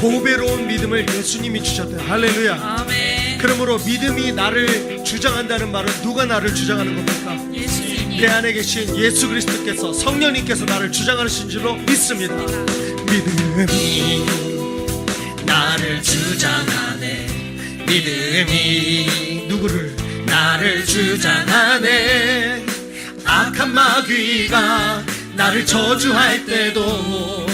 보배로운 믿음을 예수님이 주셨다. 할렐루야. 아멘. 그러므로 믿음이 나를 주장한다는 말은 누가 나를 주장하는 겁니까? 예수님. 내 안에 계신 예수 그리스도께서 성령님께서 나를 주장하신 줄로 믿습니다. 믿음이 나를 주장하네 믿음이 누구를 나를 주장하네 악한 마귀가 나를 저주할 때도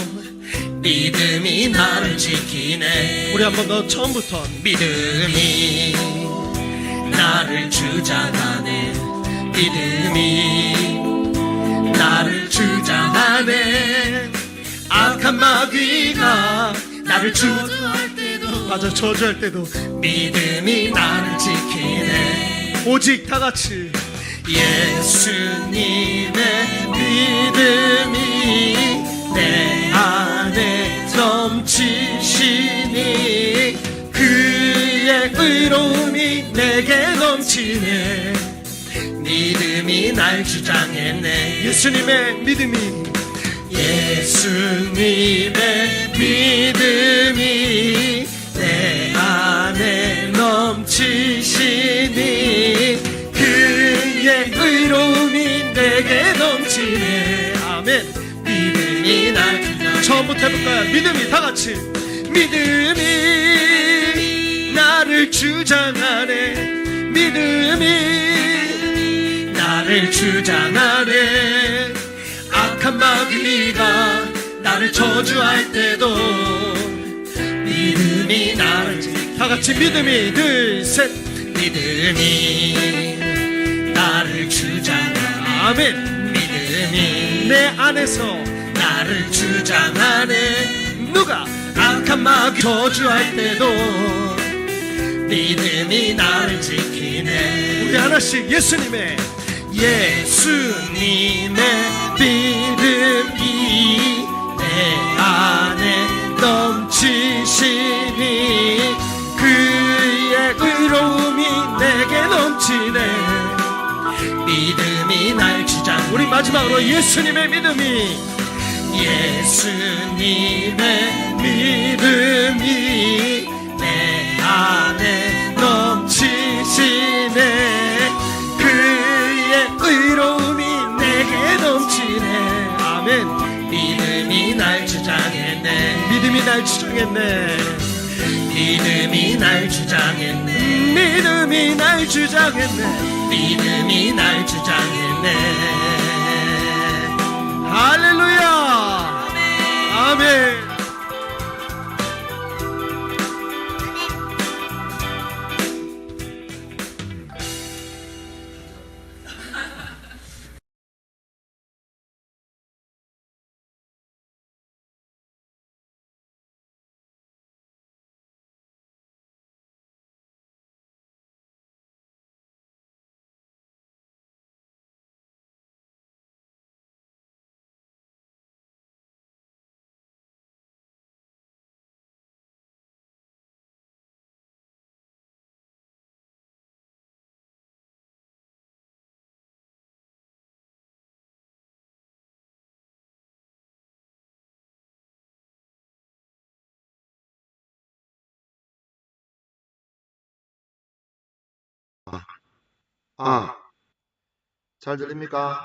믿음이 나를 지키네. 우리 한 번 더 처음부터 믿음이 나를 주장하네. 믿음이 나를 주장하네. 악한 마귀가 나를 저주할 때도 맞아 저주할 때도 믿음이 나를 지키네. 오직 다 같이 예수님의 믿음이 내 안에 넘치시니 그의 의로움이 내게 넘치네. 믿음이 날 주장했네 예수님의 믿음이 예수님의 믿음이 내 안에 넘치시니 처음부터 해볼까요? 믿음이 다 같이. 믿음이 나를 주장하네. 믿음이 나를 주장하네. 악한 마귀가 나를 저주할 때도 믿음이 나를 다 같이 믿음이 둘셋. 믿음이 나를 주장하네. 아멘. 믿음이 내 안에서 나를 주장하네. 누가 악한 마귀 저주할 때도 믿음이 나를 지키네. 우리 하나씩 예수님의 예수님의 믿음이 내 안에 넘치시니 그의 의로움이 내게 넘치네. 믿음이 날 주장. 우리 마지막으로 예수님의 믿음이 예수님의 믿음이 내 안에 넘치시네. 그의 의로움이 내게 넘치네. 아멘. 믿음이 날 주장했네. 믿음이 날 주장했네. 믿음이 날 주장했네. 믿음이 날 주장했네. 믿음이 날 주장했네 할렐루야. 아멘. 아, 잘 들립니까?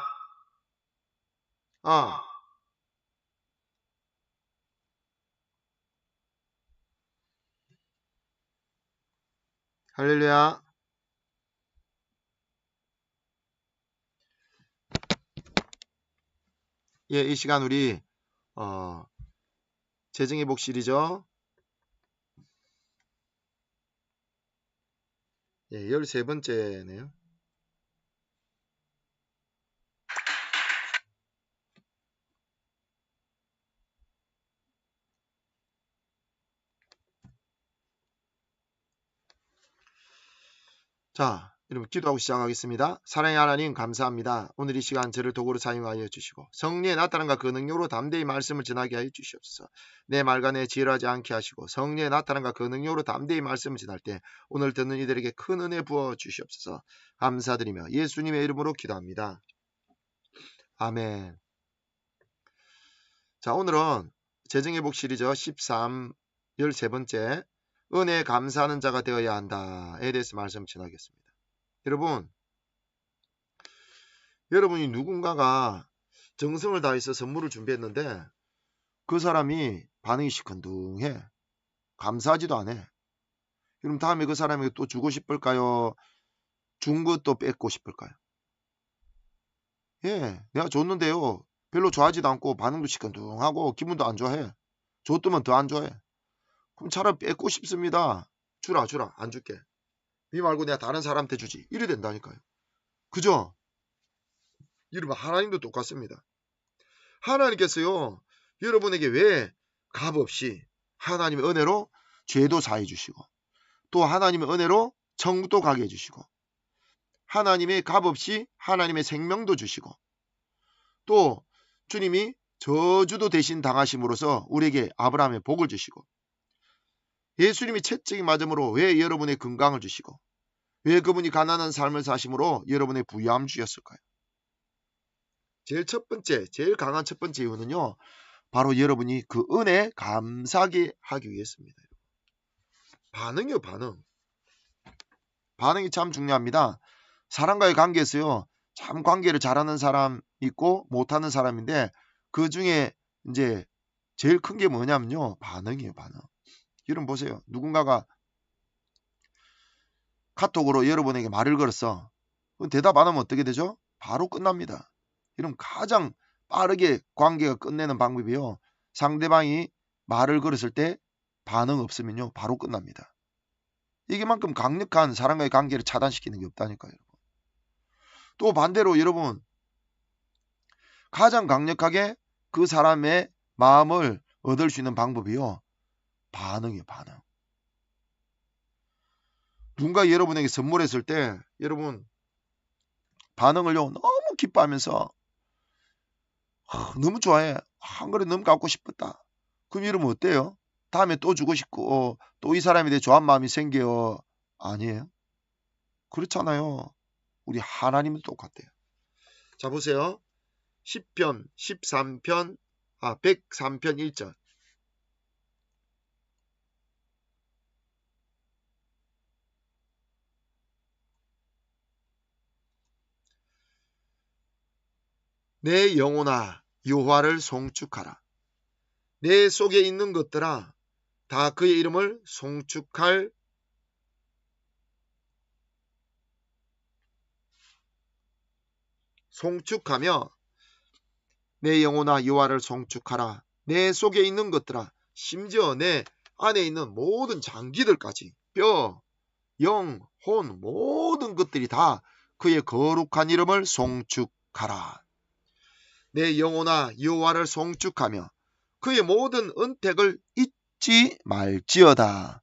아, 할렐루야. 예, 이 시간 우리 어, 재정의 복 시리죠. 예, 13번째네요. 자, 여러분 기도하고 시작하겠습니다. 사랑의 하나님 감사합니다. 오늘 이 시간 저를 도구로 사용하여 주시고 성령의 나타남과 그 능력으로 담대히 말씀을 전하게 하여 주시옵소서. 내 말과 내 지혜하지 않게 하시고 성령의 나타남과 그 능력으로 담대히 말씀을 전할 때 오늘 듣는 이들에게 큰 은혜 부어 주시옵소서. 감사드리며 예수님의 이름으로 기도합니다. 아멘. 자, 오늘은 재정의복 시리즈 13 13번째 은혜에 감사하는 자가 되어야 한다에 대해서 말씀 전하겠습니다. 여러분 여러분이 누군가가 정성을 다해서 선물을 준비했는데 그 사람이 반응이 시큰둥해 감사하지도 않아. 그럼 다음에 그 사람에게 또 주고 싶을까요? 준 것도 뺏고 싶을까요? 예, 내가 줬는데요. 별로 좋아하지도 않고 반응도 시큰둥하고 기분도 안 좋아해. 줬더면 더 안 좋아해. 그럼 차라리 뺏고 싶습니다. 주라 주라 안 줄게. 네 말고 내가 다른 사람한테 주지. 이래 된다니까요. 그죠? 여러분 하나님도 똑같습니다. 하나님께서요. 여러분에게 왜 값없이 하나님의 은혜로 죄도 사해 주시고 또 하나님의 은혜로 천국도 가게 해 주시고 하나님의 값없이 하나님의 생명도 주시고 또 주님이 저주도 대신 당하심으로써 우리에게 아브라함의 복을 주시고 예수님이 채찍이 맞음으로 왜 여러분의 건강을 주시고 왜 그분이 가난한 삶을 사심으로 여러분의 부유함 주셨을까요? 제일 첫 번째, 제일 강한 첫 번째 이유는요. 바로 여러분이 그 은혜에 감사하게 하기 위해서입니다. 반응이요, 반응. 반응이 참 중요합니다. 사람과의 관계에서요. 참 관계를 잘하는 사람 있고 못하는 사람인데 그 중에 이제 제일 큰 게 뭐냐면요. 반응이에요, 반응. 여러분 보세요. 누군가가 카톡으로 여러분에게 말을 걸었어. 대답 안 하면 어떻게 되죠? 바로 끝납니다. 이런 가장 빠르게 관계가 끝내는 방법이요. 상대방이 말을 걸었을 때 반응 없으면요. 바로 끝납니다. 이게만큼 강력한 사람과의 관계를 차단시키는 게 없다니까요. 여러분. 또 반대로 여러분 가장 강력하게 그 사람의 마음을 얻을 수 있는 방법이요. 반응이에요. 반응. 누군가 여러분에게 선물했을 때 여러분 반응을요. 너무 기뻐하면서 아, 너무 좋아해. 한 그릇 너무 갖고 싶었다. 그럼 이러면 어때요? 다음에 또 주고 싶고 어, 또이 사람에 대해 좋아하는 마음이 생겨요. 아니에요? 그렇잖아요. 우리 하나님도 똑같아요. 자 보세요. 10편, 13편, 아 103편 1절. 내 영혼아 여호와를 송축하라. 내 속에 있는 것들아 다 그의 이름을 송축할 송축하며 내 영혼아 여호와를 송축하라. 내 속에 있는 것들아 심지어 내 안에 있는 모든 장기들까지 뼈, 영, 혼 모든 것들이 다 그의 거룩한 이름을 송축하라. 내 영혼아 여호와를 송축하며 그의 모든 은택을 잊지 말지어다.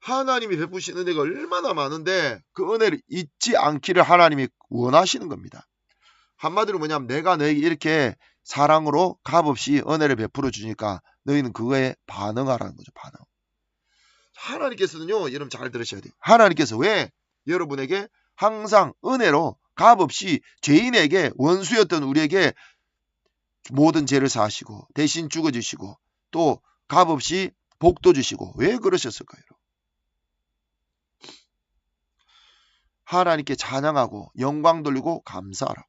하나님이 베푸신 은혜가 얼마나 많은데 그 은혜를 잊지 않기를 하나님이 원하시는 겁니다. 한마디로 뭐냐면 내가 너에게 이렇게 사랑으로 값없이 은혜를 베풀어 주니까 너희는 그거에 반응하라는 거죠. 반응. 하나님께서는요. 여러분 잘 들으셔야 돼요. 하나님께서 왜 여러분에게 항상 은혜로 값없이 죄인에게 원수였던 우리에게 모든 죄를 사하시고 대신 죽어주시고 또 값없이 복도 주시고 왜 그러셨을까요? 하나님께 찬양하고 영광 돌리고 감사하라고.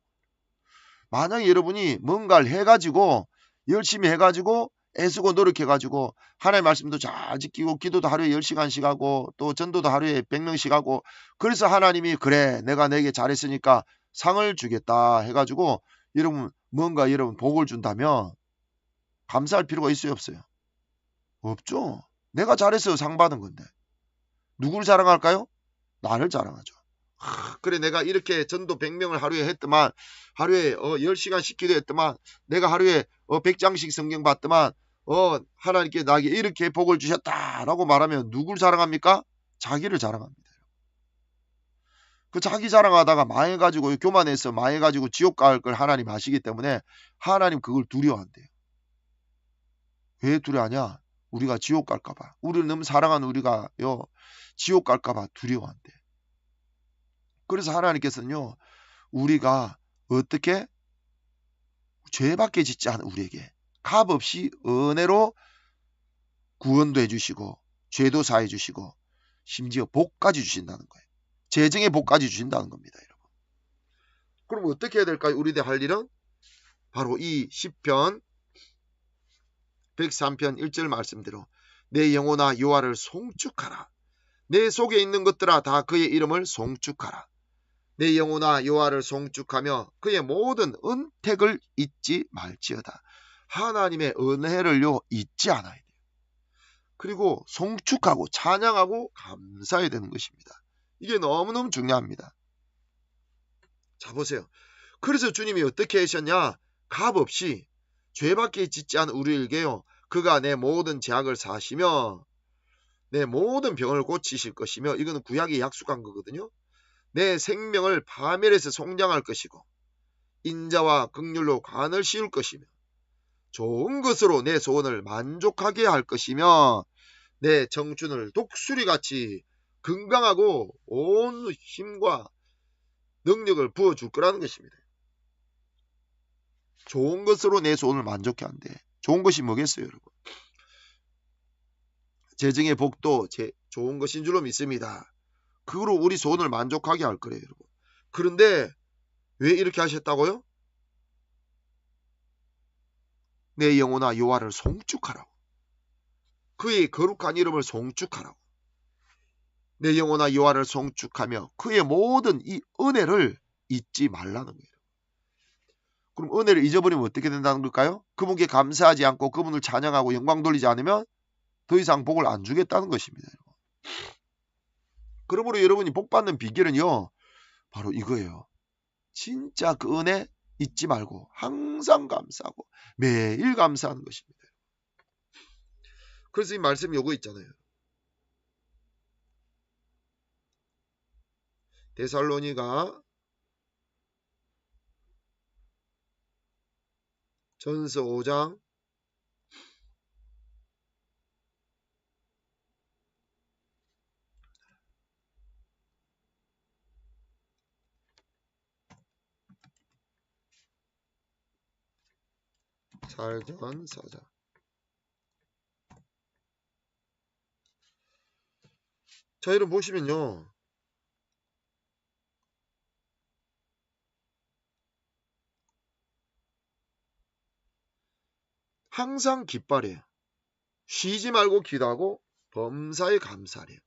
만약에 여러분이 뭔가를 해가지고 열심히 해가지고 애쓰고 노력해가지고 하나님 말씀도 잘 지키고 기도도 하루에 10시간씩 하고 또 전도도 하루에 100명씩 하고 그래서 하나님이 그래 내가 내게 잘했으니까 상을 주겠다 해가지고 여러분 뭔가 여러분 복을 준다면 감사할 필요가 있어요 없어요? 없죠. 내가 잘해서 상 받은 건데 누구를 자랑할까요? 나를 자랑하죠. 하, 그래 내가 이렇게 전도 100명을 하루에 했더만 하루에 어, 10시간씩 기도했더만 내가 하루에 어, 100장씩 성경 봤더만 어, 하나님께 나에게 이렇게 복을 주셨다라고 말하면 누굴 자랑합니까? 자기를 자랑합니다. 그 자기 자랑하다가 망해가지고 교만해서 망해가지고 지옥 갈 걸 하나님 아시기 때문에 하나님 그걸 두려워한대요. 왜 두려워하냐? 우리가 지옥 갈까봐. 너무 사랑하는 우리가요 지옥 갈까봐 두려워한대. 그래서 하나님께서는요 우리가 어떻게 죄밖에 짓지 않은 우리에게 값 없이 은혜로 구원도 해주시고 죄도 사해 주시고 심지어 복까지 주신다는 거예요. 재정의 복까지 주신다는 겁니다, 여러분. 그럼 어떻게 해야 될까요? 우리들 할 일은 바로 이 10편 103편 1절 말씀대로 내 영혼아 여호와를 송축하라. 내 속에 있는 것들아 다 그의 이름을 송축하라. 내 영혼아 여호와를 송축하며 그의 모든 은택을 잊지 말지어다. 하나님의 은혜를요 잊지 않아야 돼요. 그리고 송축하고 찬양하고 감사해야 되는 것입니다. 이게 너무너무 중요합니다. 자 보세요. 그래서 주님이 어떻게 하셨냐? 값 없이 죄밖에 짓지 않은 우리에게요. 그가 내 모든 죄악을 사시며 내 모든 병을 고치실 것이며 이거는 구약이 약속한 거거든요. 내 생명을 파멸해서 송장할 것이고 인자와 극률로 관을 씌울 것이며 좋은 것으로 내 소원을 만족하게 할 것이며 내 청춘을 독수리같이 건강하고 온 힘과 능력을 부어줄 거라는 것입니다. 좋은 것으로 내 소원을 만족해 한대. 좋은 것이 뭐겠어요, 여러분? 재정의 복도 제, 좋은 것인 줄로 믿습니다. 그거로 우리 소원을 만족하게 할 거래요, 여러분. 그런데 왜 이렇게 하셨다고요? 내 영혼아 여호와를 송축하라고. 그의 거룩한 이름을 송축하라고. 내 영혼아 여호와를 송축하며 그의 모든 이 은혜를 잊지 말라는 거예요. 그럼 은혜를 잊어버리면 어떻게 된다는 걸까요? 그분께 감사하지 않고 그분을 찬양하고 영광 돌리지 않으면 더 이상 복을 안 주겠다는 것입니다. 그러므로 여러분이 복 받는 비결은요. 바로 이거예요. 진짜 그 은혜 잊지 말고 항상 감사하고 매일 감사하는 것입니다. 그래서 이 말씀 요거 있잖아요. 데살로니가 전서 5장 8전 4장. 자 여러분 보시면요 항상 기뻐해요 쉬지 말고 기도하고 범사에 감사해요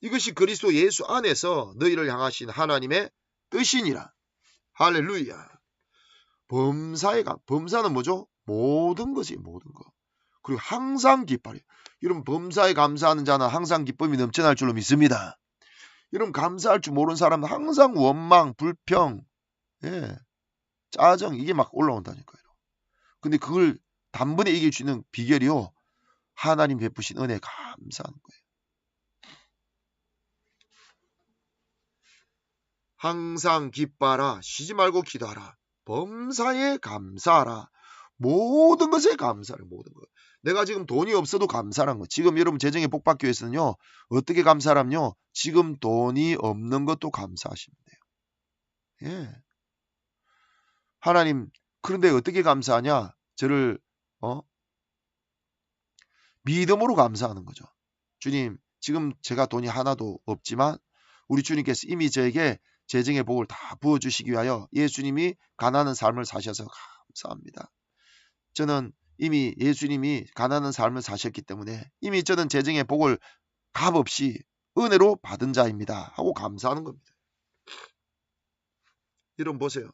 이것이 그리스도 예수 안에서 너희를 향하신 하나님의 뜻이니라 할렐루야 범사에 감 범사는 뭐죠? 모든 것이 모든 것. 그리고 항상 기뻐해요. 여러분 범사에 감사하는 자는 항상 기쁨이 넘쳐날 줄로 믿습니다. 여러분 감사할 줄 모르는 사람은 항상 원망, 불평, 예, 짜증 이게 막 올라온다니까요. 근데 그걸 단번에 이길 수 있는 비결이요. 하나님 베푸신 은혜 감사하는 거예요. 항상 기뻐하라. 쉬지 말고 기도하라. 범사에 감사하라. 모든 것에 감사를 모든 것. 내가 지금 돈이 없어도 감사한 거. 지금 여러분 재정에 복 받기 위해서는요. 어떻게 감사하면요. 지금 돈이 없는 것도 감사하시면 돼요. 예. 하나님 그런데 어떻게 감사하냐? 저를 어? 믿음으로 감사하는 거죠. 주님, 지금 제가 돈이 하나도 없지만 우리 주님께서 이미 저에게 재정의 복을 다 부어 주시기 위하여 예수님이 가난한 삶을 사셔서 감사합니다. 저는 이미 예수님이 가난한 삶을 사셨기 때문에 이미 저는 재정의 복을 값없이 은혜로 받은 자입니다. 하고 감사하는 겁니다. 여러분 보세요.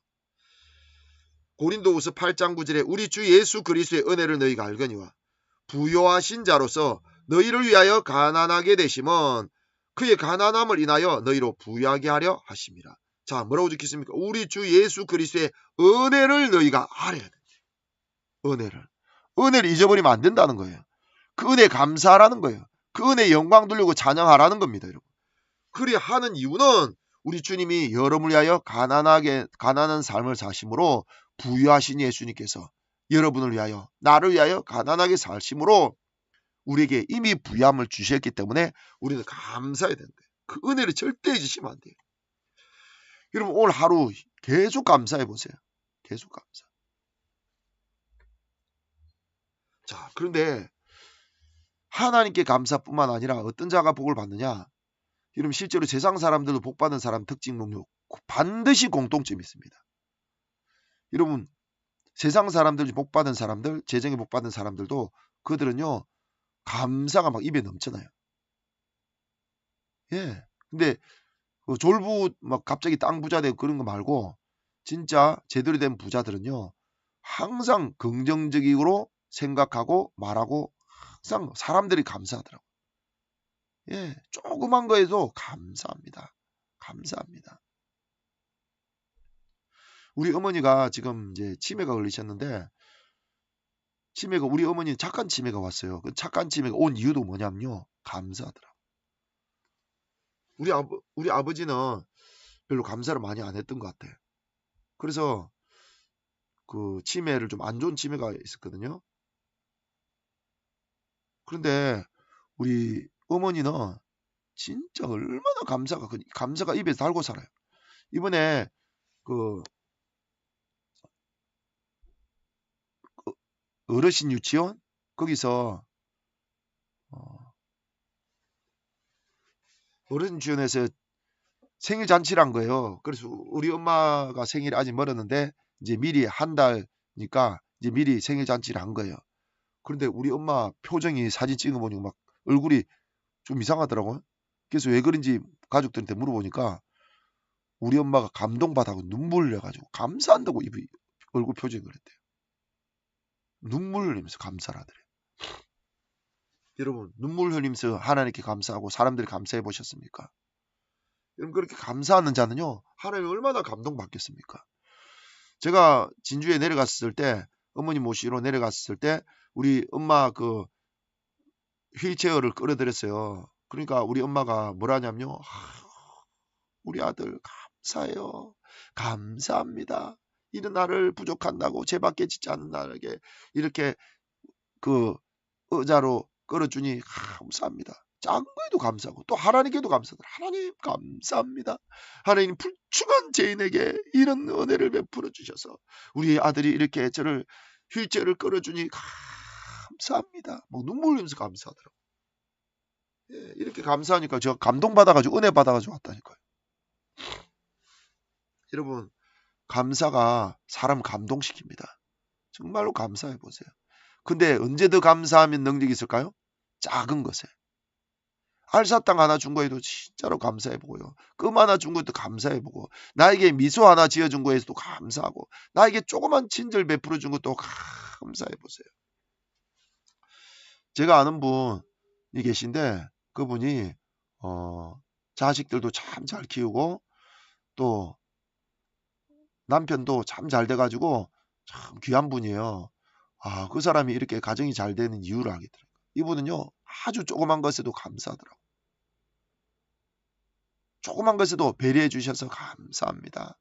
고린도후서 8장 9절에 우리 주 예수 그리스도의 은혜를 너희가 알거니와 부요하신 자로서 너희를 위하여 가난하게 되심은 그의 가난함을 인하여 너희로 부유하게 하려 하심이라. 자 뭐라고 적혔습니까? 우리 주 예수 그리스도의 은혜를 너희가 알아야 된다. 은혜를. 은혜를 잊어버리면 안 된다는 거예요. 그 은혜 감사하라는 거예요. 그 은혜 영광 돌리고 찬양하라는 겁니다, 여러분. 그리 하는 이유는 우리 주님이 여러분을 위하여 가난하게 가난한 삶을 사심으로 부유하신 예수님께서 여러분을 위하여 나를 위하여 가난하게 사심으로 우리에게 이미 부유함을 주셨기 때문에 우리는 감사해야 된다. 그 은혜를 절대 잊으시면 안 돼요. 여러분 오늘 하루 계속 감사해 보세요. 계속 감사. 자, 그런데 하나님께 감사뿐만 아니라 어떤 자가 복을 받느냐? 여러분 실제로 세상 사람들도 복 받은 사람 특징 목록 반드시 공통점이 있습니다. 여러분 세상 사람들 복 받은 사람들, 재정에 복 받은 사람들도 그들은요 감사가 막 입에 넘쳐나요. 예. 근데 그 졸부 막 갑자기 땅 부자 되고 그런 거 말고 진짜 제대로 된 부자들은요 항상 긍정적으로 생각하고 말하고 항상 사람들이 감사하더라고. 예, 조그만 거에도 감사합니다. 감사합니다. 우리 어머니가 지금 이제 치매가 걸리셨는데 치매가 우리 어머니 착한 치매가 왔어요. 그 착한 치매가 온 이유도 뭐냐면요. 감사하더라고. 우리 아버 우리 아버지는 별로 감사를 많이 안 했던 것 같아. 그래서 그 치매를 좀 안 좋은 치매가 있었거든요. 그런데 우리 어머니는 진짜 얼마나 감사가 그- 감사가 입에 달고 살아요. 이번에 그 어르신 유치원 거기서 어, 어르신 유치원에서 생일 잔치를 한 거예요. 그래서 우리 엄마가 생일이 아직 멀었는데 이제 미리 한 달니까 이제 미리 생일 잔치를 한 거예요. 그런데 우리 엄마 표정이 사진 찍어 보니까 막 얼굴이 좀 이상하더라고요. 그래서 왜 그런지 가족들한테 물어보니까 우리 엄마가 감동받아고 눈물 흘려가지고 감사한다고 입이 얼굴 표정이 그랬대요. 눈물 흘리면서 감사를 하더래요. 여러분 눈물 흘리면서 하나님께 감사하고 사람들이 감사해 보셨습니까? 여러분 그렇게 감사하는 자는요 하나님 얼마나 감동받겠습니까? 제가 진주에 내려갔을 때 어머니 모시러 내려갔을 때 우리 엄마 그 휠체어를 끌어들였어요. 그러니까 우리 엄마가 뭐라냐면요. "아, 우리 아들 감사해요. 감사합니다. 이런 나를 부족한 다고 죄밖에 짓지 않은 나에게 이렇게 그 의자로 끌어주니 감사합니다. 작은 거에도 감사하고 또 하나님께도 감사하더라. 하나님 감사합니다. 하나님 불충한 죄인에게 이런 은혜를 베풀어 주셔서 우리 아들이 이렇게 저를 휠체어를 끌어주니 감사합니다. 막 눈물 흘리면서 감사하더라고. 예, 이렇게 감사하니까 제가 감동받아가지고 은혜 받아가지고 왔다니까요. 여러분 감사가 사람 감동시킵니다. 정말로 감사해 보세요. 근데 언제 더 감사하면 능력이 있을까요? 작은 것에. 알사탕 하나 준 거에도 진짜로 감사해 보고요. 껌 하나 준 것도 감사해 보고 나에게 미소 하나 지어 준 거에서도 감사하고 나에게 조그만 친절 베풀어 준 것도 감사해 보세요. 제가 아는 분이 계신데 그분이 어, 자식들도 참 잘 키우고 또 남편도 참 잘 돼가지고 참 귀한 분이에요. 아, 그 사람이 이렇게 가정이 잘 되는 이유를 알겠더라고요. 이분은요, 아주 조그만 것에도 감사하더라고요. 조그만 것에도 배려해 주셔서 감사합니다.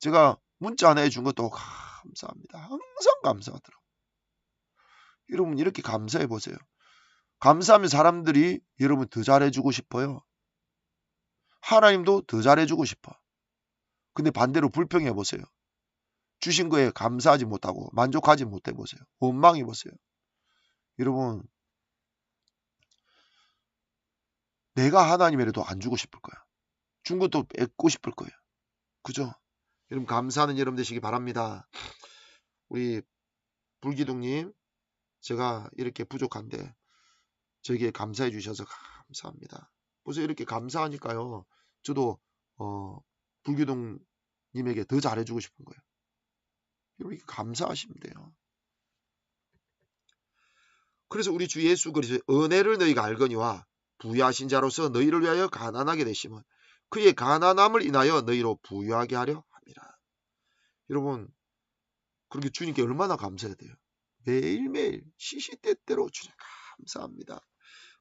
제가 문자 하나 해준 것도 감사합니다. 항상 감사하더라고요. 여러분, 이렇게 감사해 보세요. 감사하면 사람들이 여러분 더 잘해주고 싶어요. 하나님도 더 잘해주고 싶어. 근데 반대로 불평해 보세요. 주신 거에 감사하지 못하고 만족하지 못해 보세요. 원망해 보세요. 여러분, 내가 하나님이라도 안 주고 싶을 거야. 준 것도 뺏고 싶을 거예요. 그죠? 여러분 감사하는 여러분 되시기 바랍니다. 우리 불기둥님, 제가 이렇게 부족한데 저에게 감사해 주셔서 감사합니다. 보세요. 이렇게 감사하니까요. 저도 어, 불기둥님에게 더 잘해주고 싶은 거예요. 이렇게 감사하시면 돼요. 그래서 우리 주 예수 그리스도의 은혜를 너희가 알거니와 부유하신 자로서 너희를 위하여 가난하게 되심은 그의 가난함을 인하여 너희로 부유하게 하려 합니다. 여러분 그렇게 주님께 얼마나 감사해야 돼요. 매일매일 시시때때로 주님 감사합니다.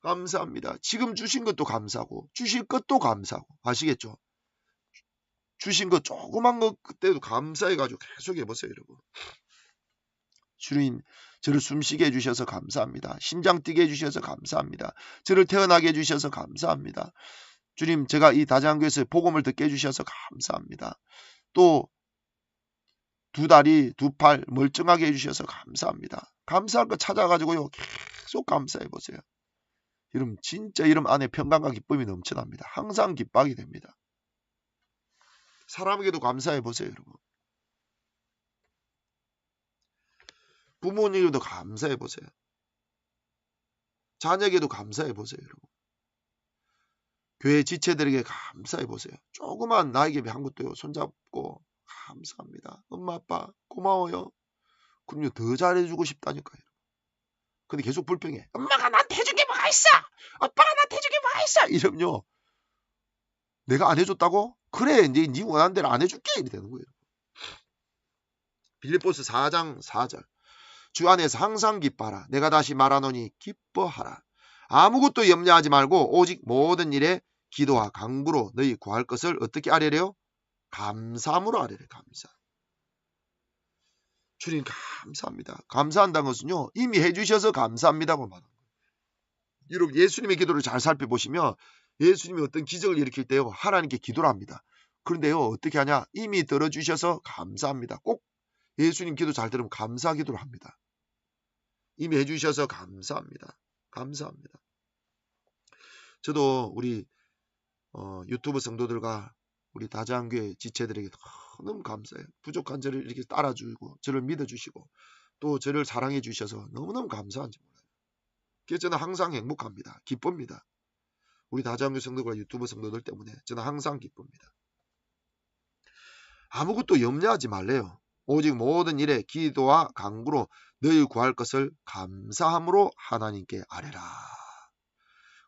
감사합니다. 지금 주신 것도 감사하고 주실 것도 감사하고 아시겠죠? 주신 것 조그만 것 그때도 감사해가지고 계속 해보세요 여러분. 주님 저를 숨쉬게 해주셔서 감사합니다. 심장 뛰게 해주셔서 감사합니다. 저를 태어나게 해주셔서 감사합니다. 주님 제가 이 다장교에서 복음을 듣게 해주셔서 감사합니다. 또 두 다리, 두 팔 멀쩡하게 해주셔서 감사합니다. 감사할 거 찾아가지고요. 계속 감사해 보세요. 여러분 진짜 이름 안에 평강과 기쁨이 넘쳐납니다. 항상 기뻐하게 됩니다. 사람에게도 감사해 보세요, 여러분. 부모님에게도 감사해 보세요. 자녀에게도 감사해 보세요, 여러분. 교회 지체들에게 감사해 보세요. 조그만 나에게 한 것도요. 손잡고 감사합니다. 엄마 아빠 고마워요. 그럼요 더 잘해주고 싶다니까요. 근데 계속 불평해. 엄마가 나한테 해준 게 뭐가 있어? 아빠가 나한테 해준 게 뭐가 있어? 이러면요. 내가 안 해줬다고? 그래 이제 네 원하는 대로 안 해줄게 이렇게 되는 거예요. 빌립보스 4장 4절 주 안에서 항상 기뻐하라. 내가 다시 말하노니 기뻐하라. 아무것도 염려하지 말고 오직 모든 일에 기도와 강구로 너희 구할 것을 어떻게 아뢰래요? 감사함으로 아뢰래 감사. 주님 감사합니다. 감사한다는 것은요 이미 해주셔서 감사합니다고 거예요. 여러분 예수님의 기도를 잘 살펴보시면 예수님이 어떤 기적을 일으킬 때요 하나님께 기도를 합니다. 그런데요 어떻게 하냐 이미 들어주셔서 감사합니다. 꼭 예수님 기도 잘 들으면 감사 기도를 합니다. 이미 해주셔서 감사합니다. 감사합니다. 저도 우리 어, 유튜브 성도들과 우리 다자교회 지체들에게 너무 감사해요. 부족한 저를 이렇게 따라주고 저를 믿어주시고 또 저를 사랑해 주셔서 너무너무 감사한지 몰라요. 그래서 저는 항상 행복합니다. 기쁩니다. 우리 다자교회 성도들과 유튜브 성도들 때문에 저는 항상 기쁩니다. 아무것도 염려하지 말래요. 오직 모든 일에 기도와 강구로 너희 구할 것을 감사함으로 하나님께 아뢰라.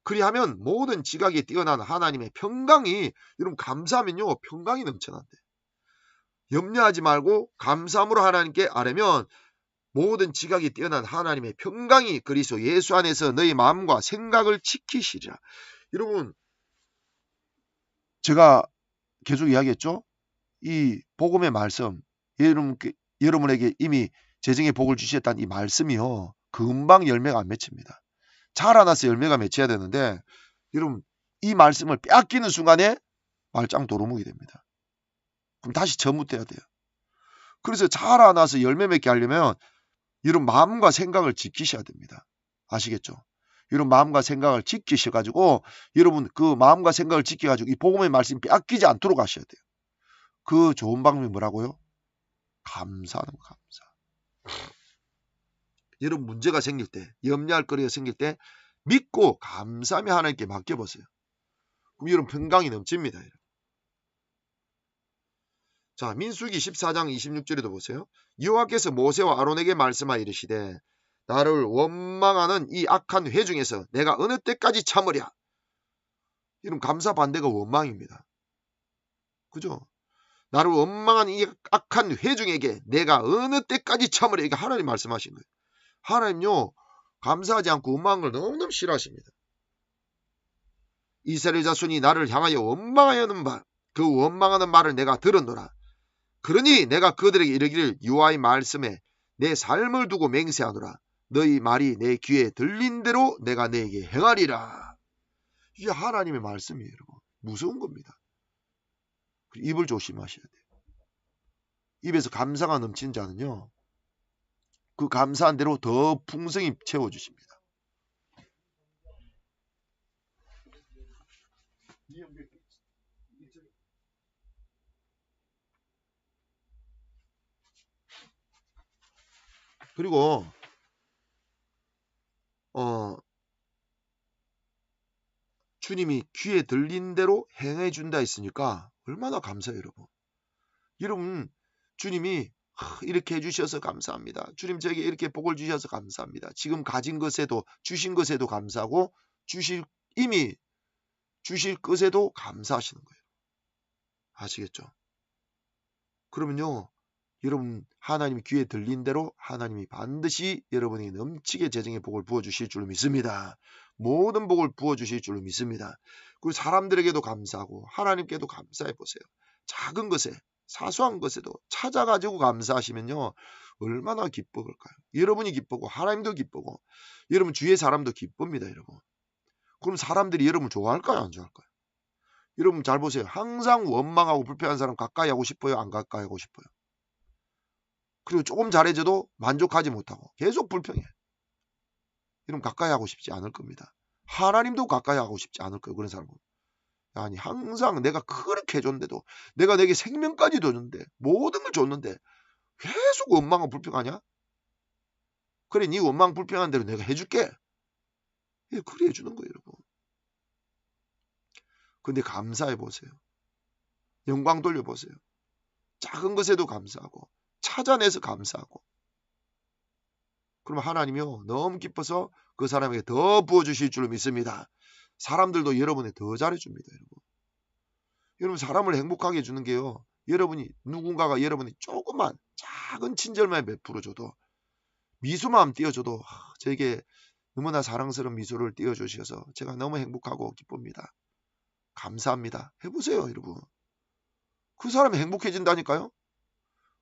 그리하면 모든 지각이 뛰어난 하나님의 평강이 여러분 감사하면요 평강이 넘쳐난대. 염려하지 말고 감사함으로 하나님께 아뢰면 모든 지각이 뛰어난 하나님의 평강이 그리스도 예수 안에서 너희 마음과 생각을 지키시리라. 여러분 제가 계속 이야기했죠. 이 복음의 말씀 여러분, 여러분에게 이미 재정의 복을 주셨다는 이 말씀이요. 금방 열매가 안 맺힙니다. 자라나서 열매가 맺혀야 되는데 여러분 이 말씀을 빼앗기는 순간에 말짱 도루묵이 됩니다. 그럼 다시 전무돼야 돼요. 그래서 자라나서 열매 맺게 하려면 여러분 마음과 생각을 지키셔야 됩니다. 아시겠죠? 여러분 마음과 생각을 지키셔가지고 여러분 그 마음과 생각을 지켜가지고 이 복음의 말씀 빼앗기지 않도록 하셔야 돼요. 그 좋은 방법이 뭐라고요? 감사하는 거, 감사. 여러분 문제가 생길 때, 염려할 거리가 생길 때 믿고 감사하며 하나님께 맡겨보세요. 그럼 여러분 평강이 넘칩니다. 자 민수기 14장 26절에도 보세요. 여호와께서 모세와 아론에게 말씀하여 이르시되 나를 원망하는 이 악한 회 중에서 내가 어느 때까지 참으랴. 이런 감사 반대가 원망입니다. 그죠? 나를 원망한 이 악한 회중에게 내가 어느 때까지 참으려 이게 하나님 말씀하신 거예요. 하나님요 감사하지 않고 원망한 걸 너무너무 싫어하십니다. 이스라엘 자손이 나를 향하여 원망하여는 말, 그 원망하는 말을 내가 들었노라. 그러니 내가 그들에게 이르기를 유아의 말씀에 내 삶을 두고 맹세하노라. 너희 말이 내 귀에 들린 대로 내가 내게 행하리라. 이게 하나님의 말씀이에요, 여러분. 무서운 겁니다. 입을 조심하셔야 돼요. 입에서 감사가 넘친 자는요. 그 감사한 대로 더 풍성히 채워주십니다. 그리고 어 주님이 귀에 들린 대로 행해 준다 했으니까 얼마나 감사해요, 여러분. 여러분, 주님이 이렇게 해주셔서 감사합니다. 주님 저에게 이렇게 복을 주셔서 감사합니다. 지금 가진 것에도 주신 것에도 감사하고 주실 이미 주실 것에도 감사하시는 거예요. 아시겠죠? 그러면요, 여러분 하나님이 귀에 들린 대로 하나님이 반드시 여러분에게 넘치게 재정의 복을 부어 주실 줄 믿습니다. 모든 복을 부어 주실 줄 믿습니다. 그리고 사람들에게도 감사하고 하나님께도 감사해 보세요. 작은 것에 사소한 것에도 찾아가지고 감사하시면요 얼마나 기뻐할까요? 여러분이 기쁘고 하나님도 기쁘고 여러분 주위의 사람도 기쁩니다, 여러분. 그럼 사람들이 여러분 좋아할까요, 안 좋아할까요? 여러분 잘 보세요. 항상 원망하고 불편한 사람 가까이 하고 싶어요, 안 가까이 하고 싶어요? 그리고 조금 잘해줘도 만족하지 못하고 계속 불평해. 이러면 가까이 하고 싶지 않을 겁니다. 하나님도 가까이 하고 싶지 않을 거예요. 그런 사람은. 아니 항상 내가 그렇게 해줬는데도 내가 내게 생명까지 줬는데 모든 걸 줬는데 계속 원망하고 불평하냐? 그래 네 원망 불평한 대로 내가 해줄게. 예, 그래 해주는 거예요 여러분. 근데 감사해 보세요. 영광 돌려보세요. 작은 것에도 감사하고 찾아내서 감사하고 그럼 하나님이요 너무 기뻐서 그 사람에게 더 부어주실 줄 믿습니다. 사람들도 여러분에 더 잘해줍니다. 여러분. 여러분 사람을 행복하게 해주는 게요. 여러분이 누군가가 여러분이 조금만 작은 친절만 베풀어 줘도 미소만 띄워줘도 하, 저에게 너무나 사랑스러운 미소를 띄워주셔서 제가 너무 행복하고 기쁩니다. 감사합니다. 해보세요 여러분. 그 사람이 행복해진다니까요.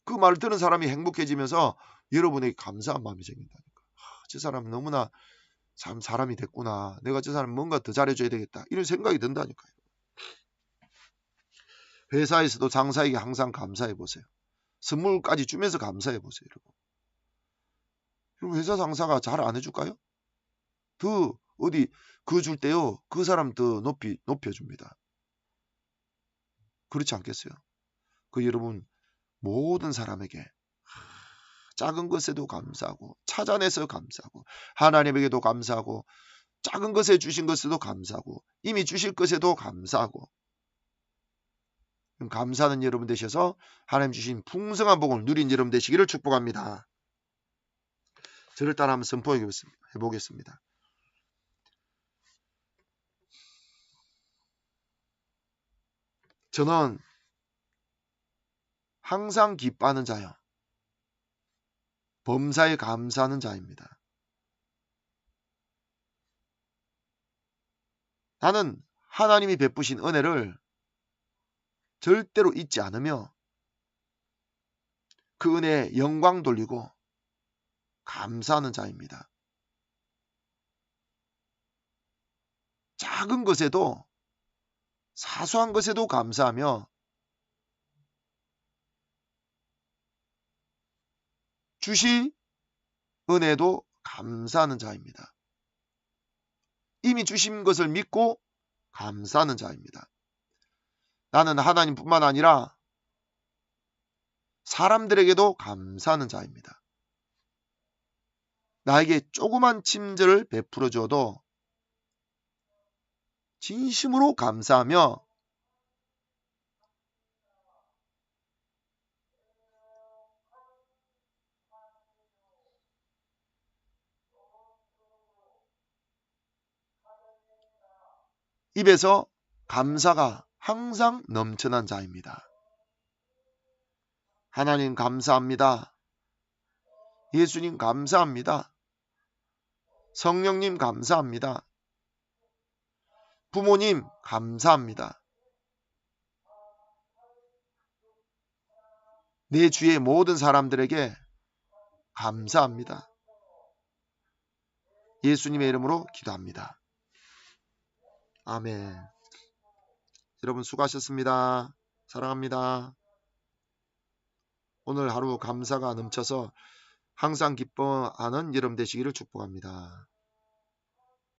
그말 듣는 사람이 행복해지면서 여러분에게 감사한 마음이 생긴다니까. 하, 저 사람 너무나 참 사람이 됐구나. 내가 저 사람 뭔가 더 잘해줘야 되겠다. 이런 생각이 든다니까요. 회사에서도 상사에게 항상 감사해 보세요. 선물까지 주면서 감사해 보세요, 여러분. 여러분 회사 상사가 잘 안 해줄까요? 더 어디 그 줄 때요, 그 사람 더 높이 높여줍니다. 그렇지 않겠어요? 그 여러분 모든 사람에게 작은 것에도 감사하고 찾아내서 감사하고 하나님에게도 감사하고 작은 것에 주신 것에도 감사하고 이미 주실 것에도 감사하고 감사하는 여러분 되셔서 하나님 주신 풍성한 복을 누린 여러분 되시기를 축복합니다. 저를 따라 한번 선포해 보겠습니다. 저는 항상 기뻐하는 자요. 범사에 감사하는 자입니다. 나는 하나님이 베푸신 은혜를 절대로 잊지 않으며 그 은혜에 영광 돌리고 감사하는 자입니다. 작은 것에도 사소한 것에도 감사하며 주시 은혜도 감사하는 자입니다. 이미 주신 것을 믿고 감사하는 자입니다. 나는 하나님뿐만 아니라 사람들에게도 감사하는 자입니다. 나에게 조그만 침절을 베풀어 줘도 진심으로 감사하며 입에서 감사가 항상 넘쳐난 자입니다. 하나님 감사합니다. 예수님 감사합니다. 성령님 감사합니다. 부모님 감사합니다. 내 주위의 모든 사람들에게 감사합니다. 예수님의 이름으로 기도합니다. 아멘. 여러분 수고하셨습니다. 사랑합니다. 오늘 하루 감사가 넘쳐서 항상 기뻐하는 여러분 되시기를 축복합니다.